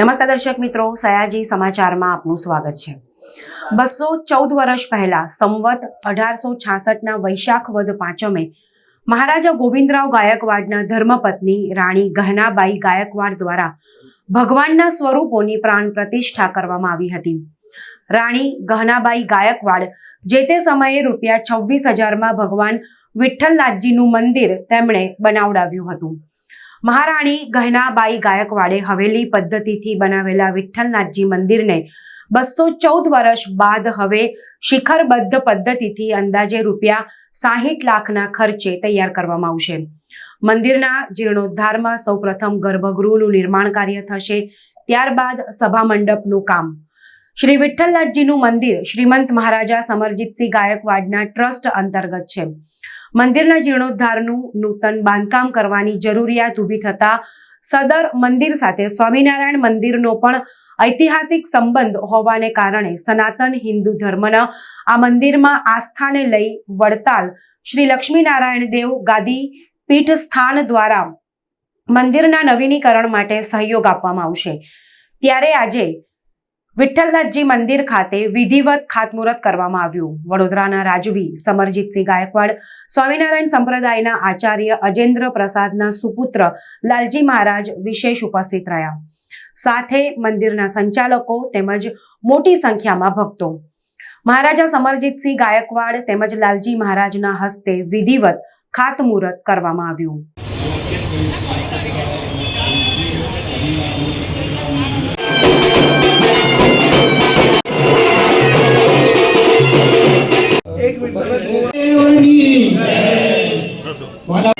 નમસ્કાર દર્શક મિત્રો, સયાજી સમાચારમાં આપનું સ્વાગત છે. બસો ચૌદ વર્ષ પહેલા સંવત અઢારસો છાસઠના વૈશાખ વદ પાંચમે મહારાજા ગોવિંદરાવ ગાયકવાડના ધર્મપત્ની રાણી ગહનાબાઈ ગાયકવાડ દ્વારા ભગવાનના સ્વરૂપોની પ્રાણ પ્રતિષ્ઠા કરવામાં આવી હતી. રાણી ગહનાબાઈ ગાયકવાડ જે તે સમયે રૂપિયા છવ્વીસ હજારમાં ભગવાન વિઠ્ઠલનાથજીનું મંદિર તેમણે બનાવડાવ્યું હતું. મહારાણી ગહનાબાઈ ગાયકવાડે હવેલી પદ્ધતિથી બનાવેલા વિઠ્ઠલનાથજી મંદિરને બસો ચૌદ વર્ષ બાદ હવે શિખરબદ્ધ પદ્ધતિથી અંદાજે રૂપિયા સાહીઠ લાખના ખર્ચે તૈયાર કરવામાં આવશે. મંદિરના જીર્ણોદ્ધારમાં સૌપ્રથમ ગર્ભગૃહનું નિર્માણ કાર્ય થશે. ત્યારબાદ સભા મંડપનું કામ. શ્રી વિઠ્ઠલનાથજીનું મંદિર શ્રીમંત મહારાજા સમરજીતસિંહ ગાયકવાડના ટ્રસ્ટ અંતર્ગત છે. મંદિરના જીર્ણોદ્ધારનું નૂતન બાંધકામ કરવાની જરૂરિયાત ઊભી થતા સદર મંદિર સાથે સ્વામિનારાયણ મંદિરનો પણ ઐતિહાસિક સંબંધ હોવાને કારણે સનાતન હિન્દુ ધર્મના આ મંદિરમાં આસ્થાને લઈ વડતાલ શ્રી લક્ષ્મીનારાયણ દેવ ગાદી પીઠ સ્થાન દ્વારા મંદિરના નવીનીકરણ માટે સહયોગ આપવામાં આવશે. ત્યારે આજે વિઠ્ઠલનાથજી મંદિર ખાતે વિધિવત ખાતમુહૂર્ત કરવામાં આવ્યું. વડોદરાના રાજવી સમરજીતસિંહ ગાયકવાડ, સ્વામિનારાયણ સંપ્રદાયના આચાર્ય અજેન્દ્ર પ્રસાદના સુપુત્ર લાલજી મહારાજ વિશેષ ઉપસ્થિત રહ્યા. સાથે મંદિરના સંચાલકો તેમજ મોટી સંખ્યામાં ભક્તો. મહારાજા સમરજીતસિંહ ગાયકવાડ તેમજ લાલજી મહારાજના હસ્તે વિધિવત ખાતમુહૂર્ત કરવામાં આવ્યું. wala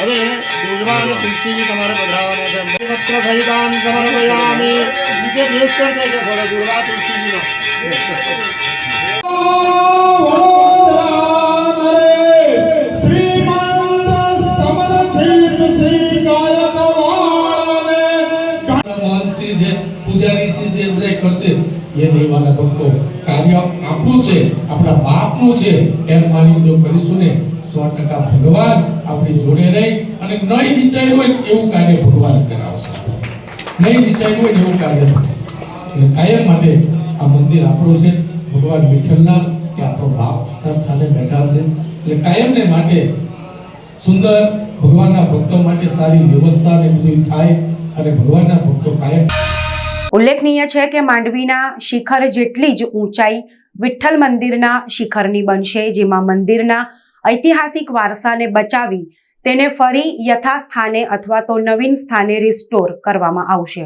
હવે દુર્વાને તુલસીજી તમારે પધરાવવાનો છે. વસ્ત્ર સહિતાન સમર્પયામી. નીચે પ્લેસ કરી દે છે થોડો દુર્વા તુલસીજીનો. પૂજારીશ્રી છે બધા કરશે, એ દેવાના ભક્તો કાર્ય આપણું છે, આપણા બાપનું છે, એમ માની જો કરીશું ને સો ટકા ભગવાન આપણી જોડે રહી અને નહીં વિચાર્યું હોય એવું કાર્ય ભગવાન કરાવશે. નહીં વિચાર્યું હોય એવું કાર્ય થશે. એટલે કાયમ માટે આ મંદિર આપણું છે. ભગવાન વિઠ્ઠલના કે આપણો બાપના સ્થાને બેઠા છે. એટલે કાયમને માટે સુંદર ભગવાનના ભક્તો માટે સારી વ્યવસ્થા ને બધું થાય અને ભગવાનના ભક્તો કાયમ ઉલ્લેખનીય છે કે માંડવીના શિખર જેટલી જ ઊંચાઈ વિઠ્ઠલ મંદિરના શિખરની બનશે, જેમાં મંદિરના ઐતિહાસિક વારસાને બચાવી તેને ફરી યથાસ્થાને અથવા તો નવીન સ્થાને રિસ્ટોર કરવામાં આવશે.